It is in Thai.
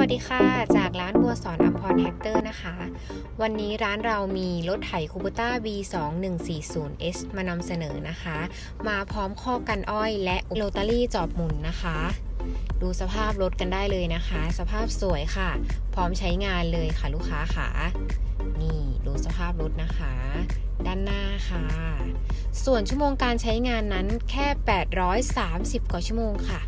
วัสดีค่ะ จากร้านบัวสอนอัมพรแฮกเตอร์นะคะ วันนี้ร้านเรามีรถไถคูบูต้า V2140S มานำเสนอนะคะ มาพร้อมข้อกันอ้อยและโรตารี่จอบหมุนนะคะ ดูสภาพรถกันได้เลยนะคะ สภาพสวยค่ะ พร้อมใช้งานเลยค่ะลูกค้าค่ะ นี่ดูสภาพรถนะคะ ด้านหน้าค่ะ ส่วนชั่วโมงการใช้งานนั้นแค่ 830 กว่าชั่วโมงค่ะ